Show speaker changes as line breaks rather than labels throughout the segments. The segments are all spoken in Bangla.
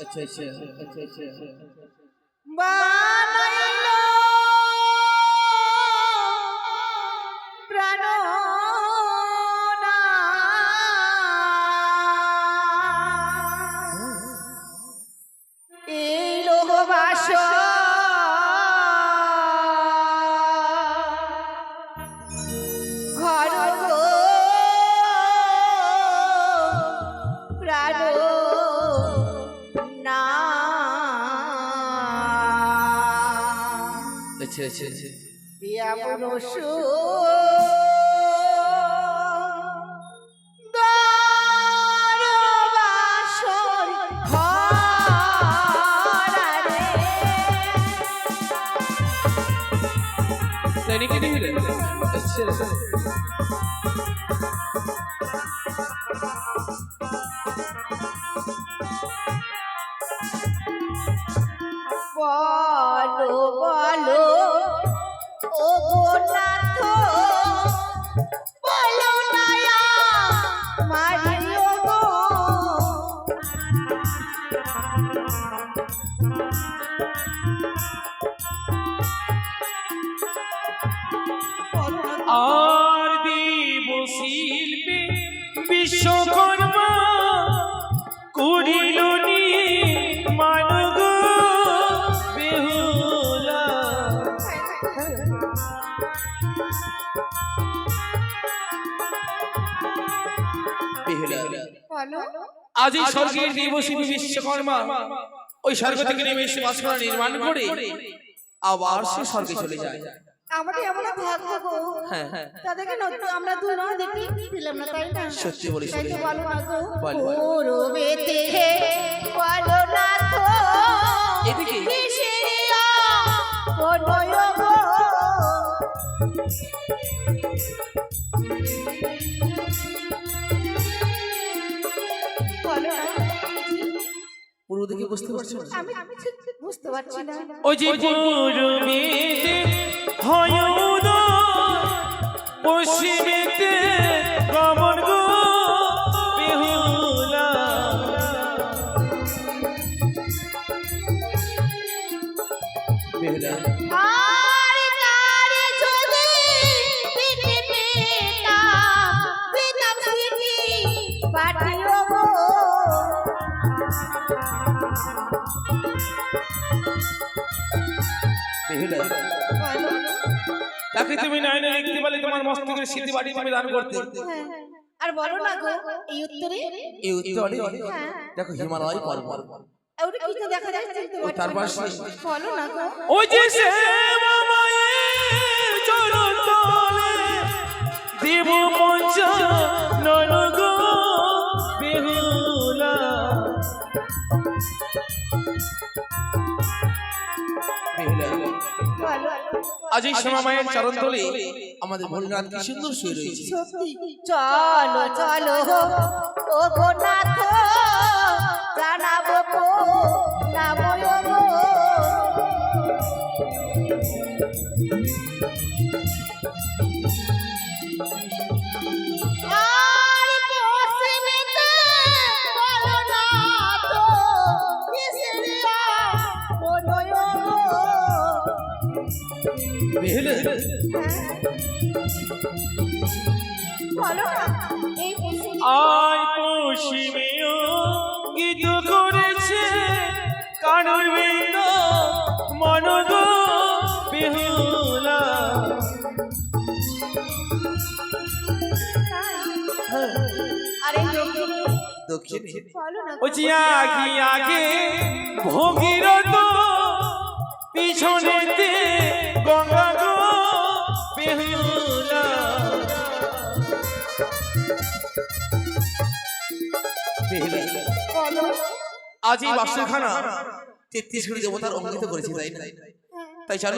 আচ্ছা আচ্ছা আচ্ছা আচ্ছা আচ্ছা আচ্ছা আচ্ছা
এমন
তাই নাকি
আজ এই স্বর্গের দেবশিল্পী বিশ্বকর্মা ওই স্বর্গ থেকে নেমে এসে বাসনা নির্মাণ করে আবার সে স্বর্গে চলে যায়।
আমাদের এমন ভাগ্য। গো
হ্যাঁ হ্যাঁ।
তাদেরকে আমরা দুজন দেখতে পেলাম না তাই না?
সত্যি বলিস
তাই তো বলো না গো
বল, বল।
বলো না তো
এদিকে?
কিসেরিয়া বনয় গো
পুরো দেখে বুঝতে পারছ
আমি ঠিক বুঝতে পারছি না।
ওই যে পূর্বেতে হয় উদয়, পশ্চিমেতে তাকে তুমি নয়নে দেখতে পারলে তোমার মস্তকের স্মৃতি বাড়ি তুমি দান করতে।
হ্যাঁ, আর বলো না গো এই উত্তরে?
এই উত্তরে?
হ্যাঁ।
দেখো হিমালয় পর্বত।
ওটা দেখা যাচ্ছে চিনতে
ওই তার
পারছি? না।
পাশে।
বলো না গো।
ওই যে শ্যামামায়ের চরণ তলে দেব মঞ্চ নয়ন গো বেহুলা।
বেহুলা
বলো
আজ এই মায়ের চরণ তলে
আমাদের ভোলনাথ কি সুন্দর শুয়ে রয়েছে।
চলো চলো, ও গো নাথ জানাব গো
আয় পশ্চিমেও গীত করেছে কানুর বৃন্দ মনগ বেহুলা
আরে দক্ষিণে।
ও যে আগে আগে ভগীরথ পিছনেতে গঙ্গা গো বেহুলা।
বেহুলা
বলো
আজ এই বাসখানা তেত্রিশ কোটি দেবতার অঙ্কিত করেছে তাই না? তাই চলো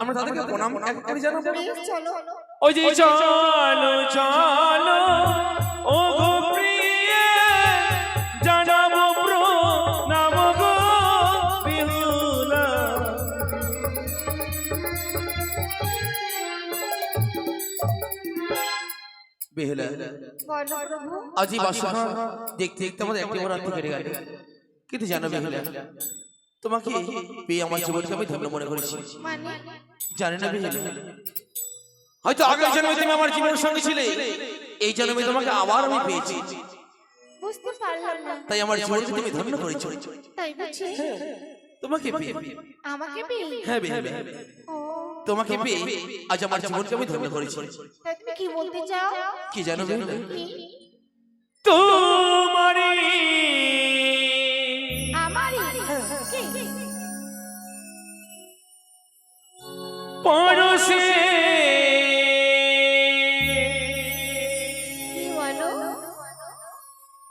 আমরা তাদেরকে প্রণাম এক করে জানাব।
ওই যে চলো চলো ও গো বেহুলা।
আজ দেখতে দেখতে আমাদের একটি রাত্রি কেটে গেল। কিন্তু জানো বেহুলা তোমাকে পেয়ে আমার জীবনকে আমি ধন্য মনে করেছি।
মানে?
জানি না বেহুলা?
হয়তো আগের জন্মে তুমি আমার জীবনের সঙ্গে ছিলে।
এই জন্মে তোমাকে আবার আমি পেয়েছি।
বুঝতে পারলাম না।
তাই আমার জীবনকে তুমি ধন্য করেছ।
তাই বুঝি?
তোমাকে পেয়ে।
আমাকে
হ্যাঁ বেহুলা তোমাকে পেয়ে আজ আমার জীবনকে আমি ধন্য করেছি।
তুমি কি বলতে চাও?
কি জানো
আমারই
পরশে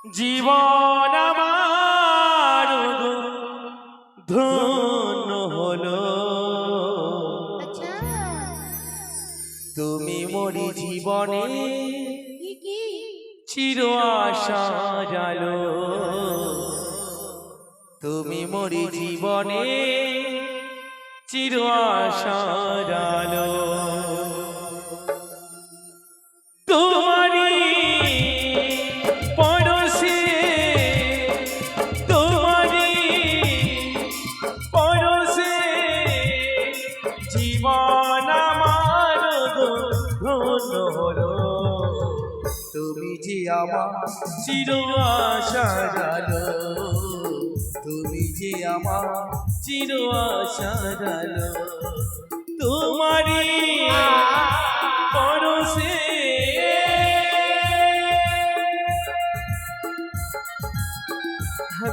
জীবন আমার আশা জালো তুমি মরি জীবনে চির আশা। চির আশা জানো তুমি যে আমার চির আশা জানো তোমারি পরশে।
হ্যাঁ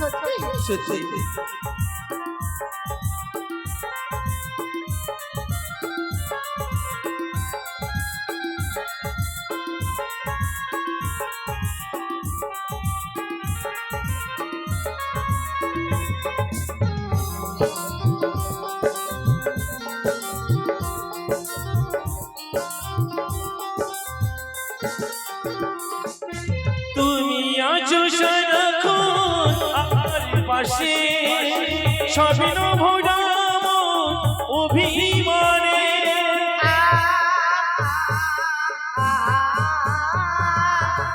সত্যি?
সত্যি।
স্বপ্ন ভোরাম অভিমানে।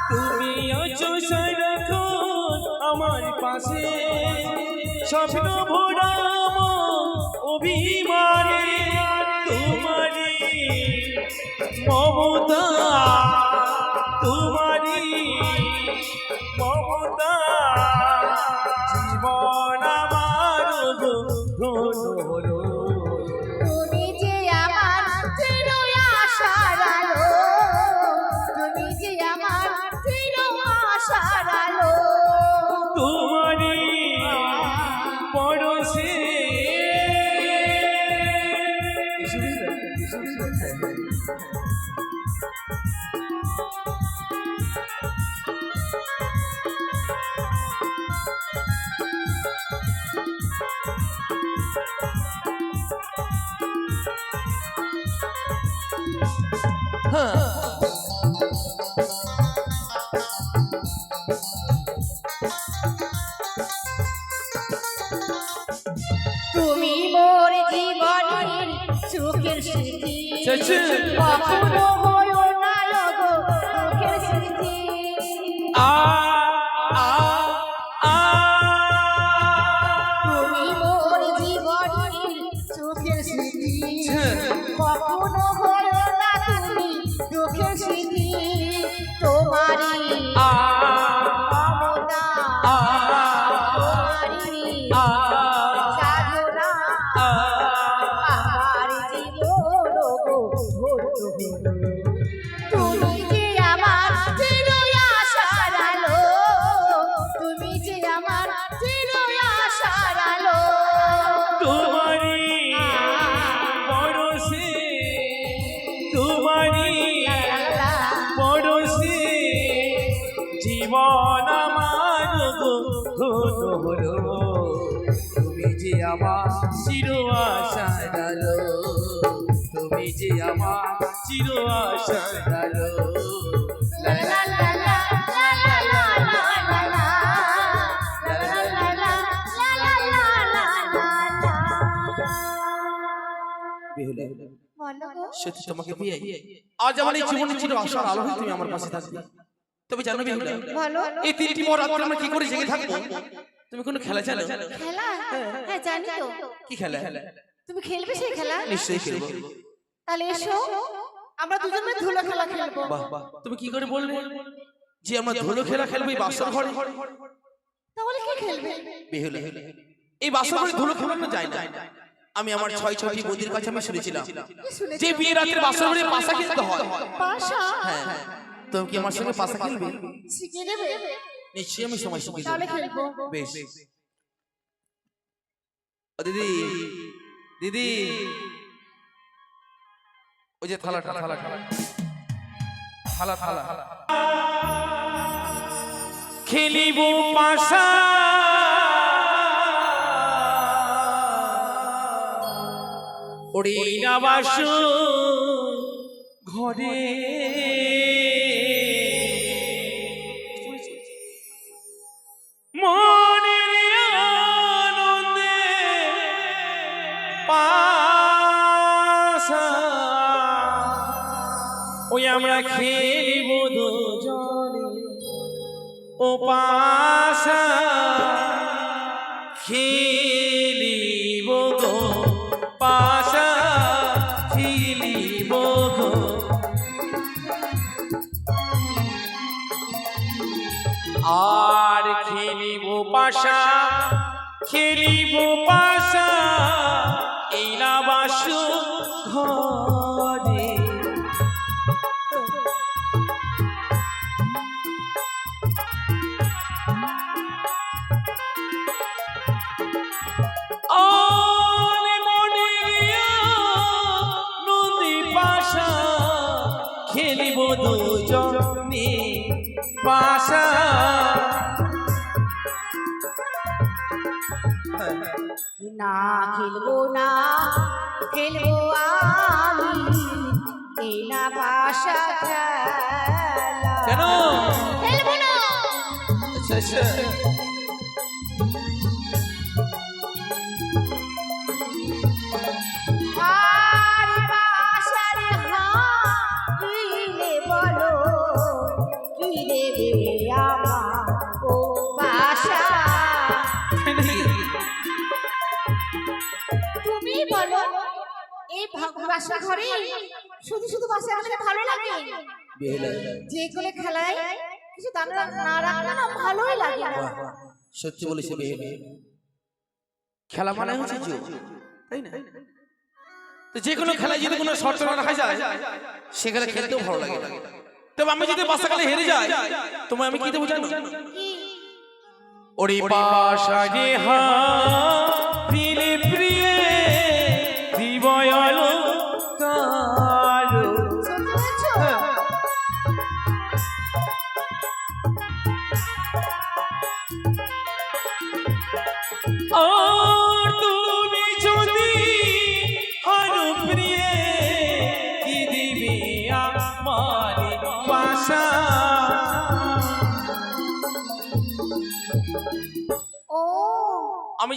তুমি আমার পাশে। স্বপ্ন ভোরাম অভিমানে। তোমারি মমতা। তোমারি মমতা জীবন আমার ধন্য
তুমি মোর জীবনের সুখের স্মৃতি কখনো গো।
সত্যি তোমাকে আজ আমার এই জীবনে আশার আলো তুমি আমার পাশে থাকবে। তবে জানো বেহুলা এই তিনটি মোর রাত্রে আমরা কি করে জেগে থাকব? তুমি কোনো খেলা জানো?
খেলা? হ্যাঁ জানি তো।
কি খেলা?
তুমি খেলবে সেই খেলা?
নিশ্চয়ই খেলব।
তাহলে এসো। আমরা দুজন মিলে ধুলো খেলা খেলব।
বাহ বাহ। তুমি কি করে বলবে? যে আমরা ধুলো খেলা খেলব এই বাসর ঘরে।
তাহলে কি খেলবে?
বেহুলা। এই বাসর ঘরে ধুলো খেলানো যায় না। আমি আমার ছয় ছয়টি বদির কাছে আমি শুনেছিলাম। যে বিয়ে রাতের বাসর ঘরে পাশা খেলতে হয়।
পাশা?
হ্যাঁ। তুমি কি আমার সঙ্গে পাশা খেলবে?
শিখিয়ে দেবে
নিশ্চয়ই আমি সময় শিখিয়ে
তাহলে
দেবো।
খেলব।
বেশ। ও দিদি। দিদি। ওই যে থালাটা থালা থালা থালা। থালা। খেলিব পাশা। না বাসু ঘরে। গো পাশা আর খেলিব পাশা খেলিব পাশা এই না বাসু ঘরে।
না খেলব না খেলব আমি না পাশা খেলা।
কেন?
খেলব না।
আচ্ছা আচ্ছা।
ঘরে শুধু শুধু বাসা আমাদের ভালো লাগে। যে কোনো খেলায় কিছু দানা না রাখলে না ভালোই লাগে।
সত্যি বলেছে বেহেলে। খেলা মানে হচ্ছে জোর তাই না? তো যে কোনো খেলায় যদি কোনো শর্ত না রাখা যায় সেখানে খেলতেও ভালো লাগে। তবে আমি যদি বাসাকালে হেরে যাই তোমায় আমি কি দেবো জানো? ওরে পাশা রে হা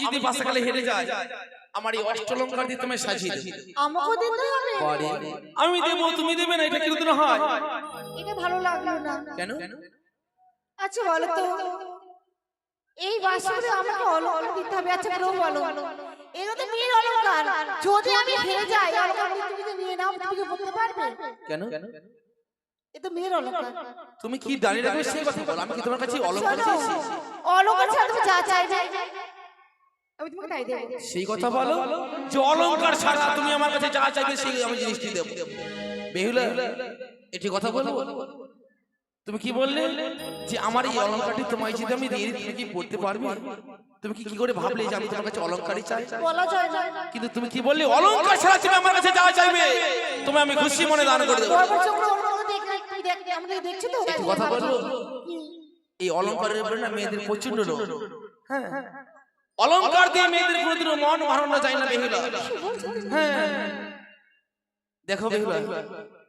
যদি বাসাকালে হেরে যাই আমার এই অষ্টলঙ্কার দিয়ে তোমায় সাজিয়ে দেবো।
আমাকে দিতে হবে।
আমি দেবো তুমি দেবে না এটা কীরকম হয়?
এটা ভালো লাগল না।
কেন?
আচ্ছা বলো তো। এই বাসরে আমাকে অলঙ্কার দিতে হবে। আচ্ছা প্রভু বলো। এগুলো তো মেয়ের অলঙ্কার। যদি আমি হেরে যাই অলঙ্কার তুমি যদি নিয়ে নাও তুমি কি বলতে পারবে?
কেন?
এ তো মেয়ের অলঙ্কার।
তুমি কি দাঁড়িয়ে রাখবে সেই কথা বলো? আমি কি তোমার কাছে অলঙ্কার চেয়েছি
অলঙ্কার ছাড়া তুমি যা চাইবে। আমি তোমাকে তাই দেবো।
সেই কথা বলো যে অলংকার ছাড়া তুমি আমার কাছে যা চাইবে সেই আমি জিনিসটি দেবো। বেহুলা এটি কথা বলো। তুমি কি বললে? যে আমার এই অলংকারটি তোমায় যদি আমি দিয়ে দিই, তুমি কি পড়তে পারবে? তুমি কি কি করে ভাবলে যে আমি তোমার কাছে অলংকারই চাই?
বলা যায় না।
কিন্তু তুমি কি বললে? অলংকার ছাড়া তুমি আমার কাছে যা চাইবে তুমি আমি খুশি মনে দান করে দেবো। কথা বলব
কি?
এই অলংকারের উপরে না মেয়েদের প্রচণ্ড হ্যাঁ। অলংকার দিয়ে মেয়েদের কোনোদিনও মন হারানো যায় না বেহুলা। হ্যাঁ। দেখো বেহুলা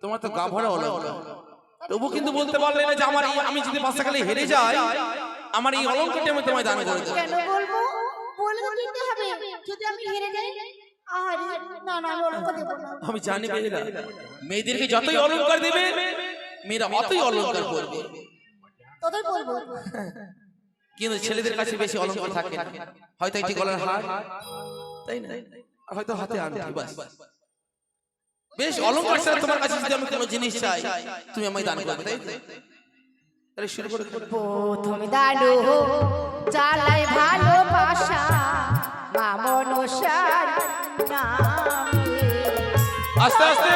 তোমার তো গা ভরা অলংকার। তবু কিন্তু বলতে পারলে না যে আমার এই আমি যদি বাসাকালে হেরে যাই আমার এই অলংকারটি আমি তোমায় দান করে দেবো।
কেন বলব? বলে দিতে হবে। যদি আমি হেরে যাই আরে না না আমি অলঙ্কার দেবো না।
আমি জানি বেহুলা মেয়েদেরকে যতই অলংকার দেবে মেয়েরা অতই অলংকার করবে।
ততই বলব।
কিন্তু ছেলেদের কাছে বেশি অলঙ্কার থাকে না। হয়তো একটি গলার হার। তাই না? আর হয়তো হাতে আংটি বাস। বেশ অলঙ্কার ছাড়া তোমার কাছে যদি আমি কোনো জিনিস চাই তুমি আমায় দান করবে তাই তো? তাহলে শুরু করে।
প্রথম দানু চালাই ভালোবাসা মামনসার নামে।
আস্তে আস্তে!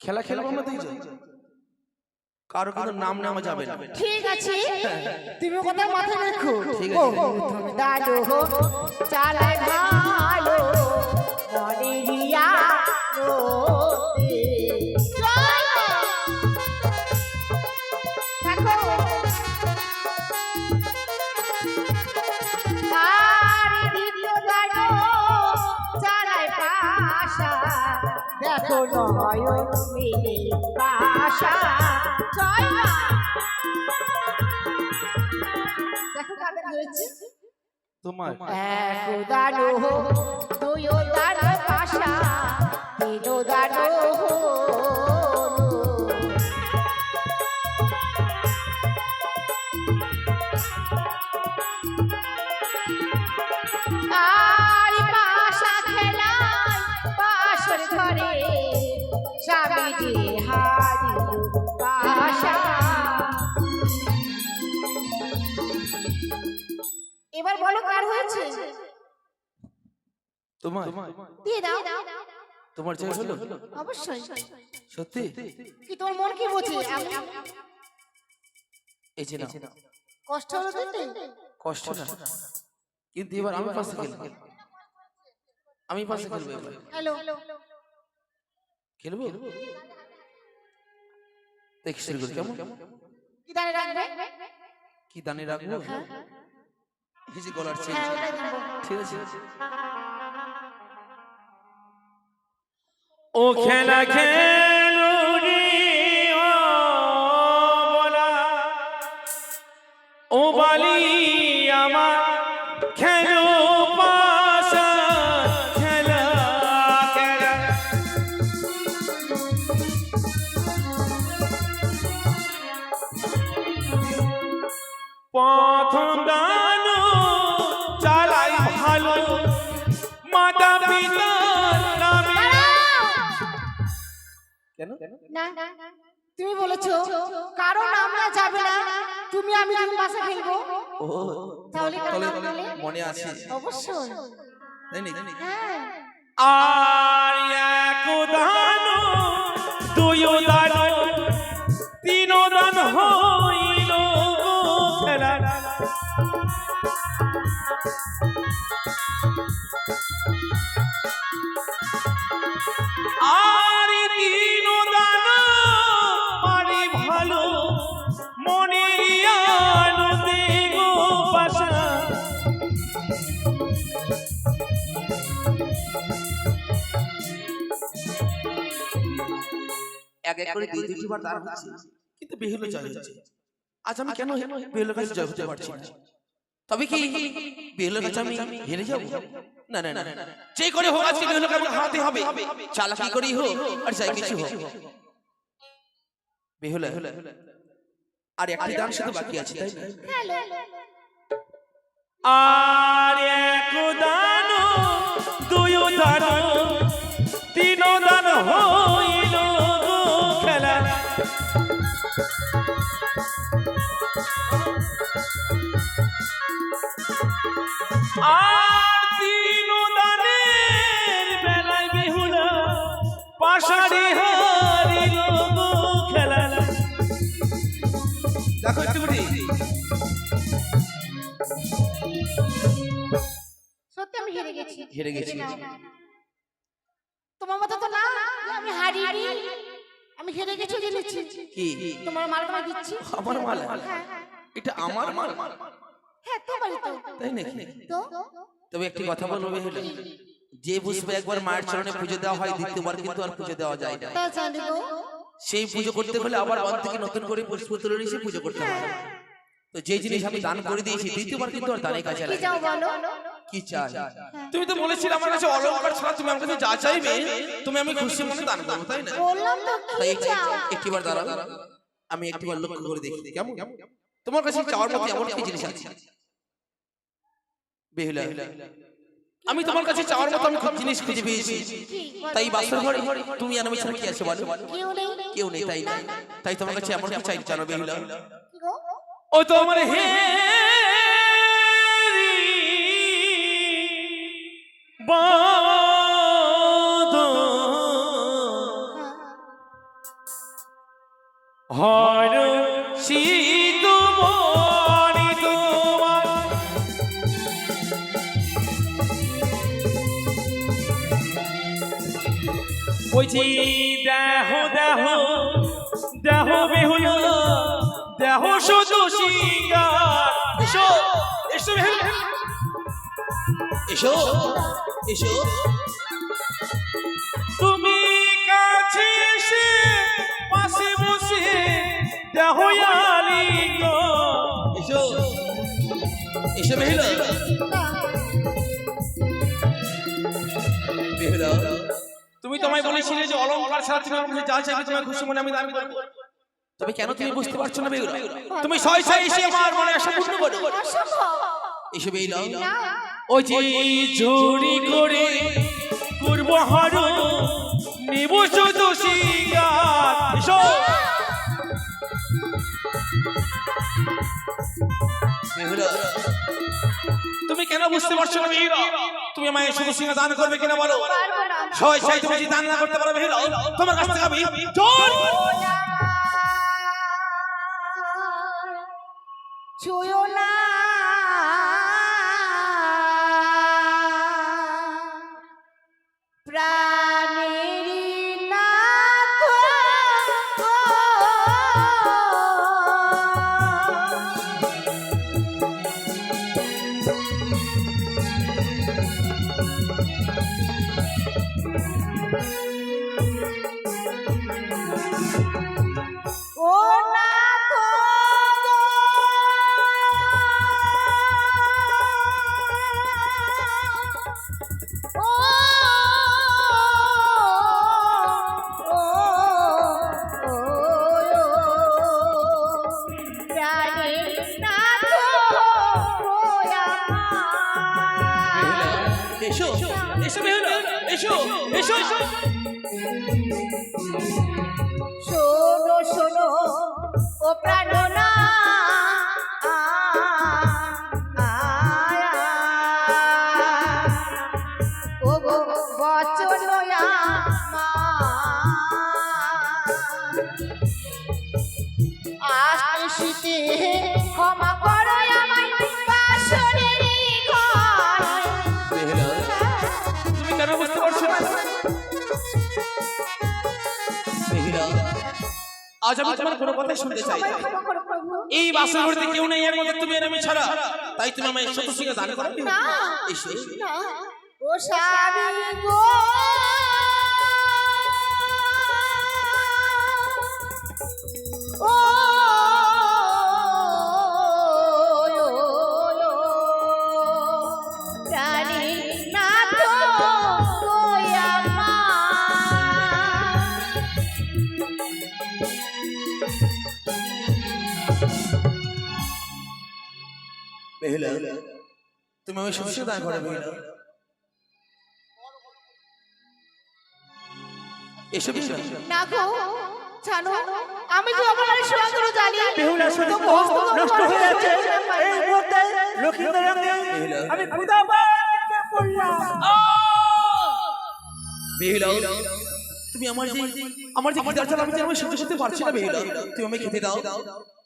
খেলা খেলব আমরা দুইজন কারও কিন্তু নাম নেওয়া যাবে না।
ঠিক আছে। তুমি কথা মাথায় রাখো।
ঠিক আছে।
হো ভালো। রিয়া। নয়ন পাশা জয় দেখো কাদের হয়েছে
তোমার।
এক দানো দুই দানো পাশা তিন দানো
তোমার
দিয়ে দাও।
তোমার চাই হলো?
অবশ্যই।
সত্যি?
কি তোমার মন কি বোঝে? আমি
এই যে না
কষ্ট হলো দিতে
কষ্ট না। কিন্তু এবার আমি পাশে খেলব। আমি পাশে খেলব এবার।
হ্যালো।
খেলব? দেখি শুরু করি কেমন?
কি দাঁড়ে রাখবে?
কি দানে রাখব?
হ্যাঁ।
এই
কলার দিব
ঠিক আছে?
ও খেলা খেলো রে ও বলা ও বালি মাতা পিতার নামে
কেন?
না। তুমি বলেছ কারও নাম না যাবে না তুমি আমি তুমি বাসা খেলব
ও
তাহলে?
মনে আছে।
অবশ্যই। হ্যাঁ।
আর এক দান দুই দান তিন দান হইল খেলা
এক এক করে দুই বার দাঁড় হচ্ছে কিন্তু বেহুলো জয় হচ্ছে আজ আমি কেন বেহুলোর কাছে জয় হতে পারছি না তবে কি বেহুলোর কাছে আমি হেরে যাব? না না না। যে করে হোক আজকে বেহুলোকে আমাকে হারাতে হবে। চালাকি করেই হোক আর যাই কিছু হোক। বেহুলা আর একটি গান শুধু বাকি আছে তাই না?
আর এক দান দুই দান তিন দান হইল আর তিন দানের বেলায় বিহুলা পাশাড়ি হারিল খেলা
দেখো একটু
সত্যি আমি হেরে গেছি।
হেরে গেছি।
তোমার মতো তো না আমি হারিনি। আমি হেরে গেছি জেনেছি
কি?
তোমার মালটা দিচ্ছি।
আমার মাল?
হ্যাঁ।
এটা আমার মাল?
হ্যাঁ তোমারই তো
তাই নাকি
তো
তবে একটি কথা বলব যে পুষ্পে একবার মায়ের চরণে পুজো দেওয়া হয় দ্বিতীয়বার কিন্তু আর পুজো দেওয়া যায় না
তা জানি গো
সেই পুজো করতে হলে আবার থেকে নতুন করে পুষ্প তুলে নিয়ে এসে পুজো করতে হয় তো যে জিনিস আমি দান করে দিয়েছি দ্বিতীয়বার কিন্তু আর দানের কাছে
কি
লাগে কি চাই
তুমি তো বলেছিলে আমার কাছে অলংকার ছাড়া তুমি আমার কাছে যা চাইবে তুমি আমি খুশি মনে দান করব তাই না
বললাম তো কি চাও
দাঁড়াও আমি একটিবার লক্ষ্য করে দেখি কেমন তোমার কাছে চাওয়ার মতো এমন কি জিনিস আছে? বেহুলা আমি তোমার কাছে চাওয়ার মতো আমি খুব জিনিস খুঁজে পেয়েছি। তাই বাসর ঘরে তুমি আর আমি ছাড়া কি আছে বলো?
কেউ নেই।
কেউ নেই তাই। না তাই তোমার কাছে এমন কি চাই জানো বেহুলা?
ও তোমার হে হর শীত বলছি দেহ দেহ দেহ বেহুল দেহ শুধু সিঙ্গার। এসো এসো
এসো এসো।
তুমি কাছে এসে পাশে বসে দেহ আলিঙ্গ
এসো এসো বেহুলা বেহুলা
তোমায় বলেছিলে যে অলংকার ছাড়া তুমি আমার কাছে যা চাইবে তোমার খুশি মনে আমি দান করব।
তবে কেন তুমি বুঝতে পারছ না বেহুলা?
তুমি ছয় ছয় এসে আমার মনে আশা পূর্ণ করো।
অসম্ভব
এসো বেহুলা
না।
ওই যে জোরি করে করব হার নেব শুধু সিঙ্গার। এসো। তুমি কেন বুঝতে পারছ না তুমি আমায় শুধু সিঙ্গার দান করবে কিনা বলো? ছয় ছয় তুমি যদি দান না করতে পারো বেহুলা তোমার কাছ থেকে আমি জোর
প্রাণেরই আশিতে ক্ষমা করো আমায় বাসরের ঘর।
তুমি কেন বুঝতে পারছ
আজ আমি তোমার কোনো কথাই শুনতে চাই
করো
এই বাসর ঘরতে কেউ নেই এর মধ্যে তুমি আর আমি ছাড়া। তাই তুমি আমায় শত সিঙ্গার দান করবে
না। ও স্বামী গো। ও
বেহুলা তুমি আমি সবসময় দান করে বেহুলা এসো বেহুলা
না গো জানো আমি তো আমার সঙ্গে জানি
বেহুলা
তো
শরীর নষ্ট হয়ে যাচ্ছে। এই মুহূর্তে লক্ষ্মীদের আমি
বেহুলা। তুমি আমার যে আমার যে চাল আমি যে আমি সহ্য করতে পারছি না বেহুলা। তুমি আমাকে খেতে দাও।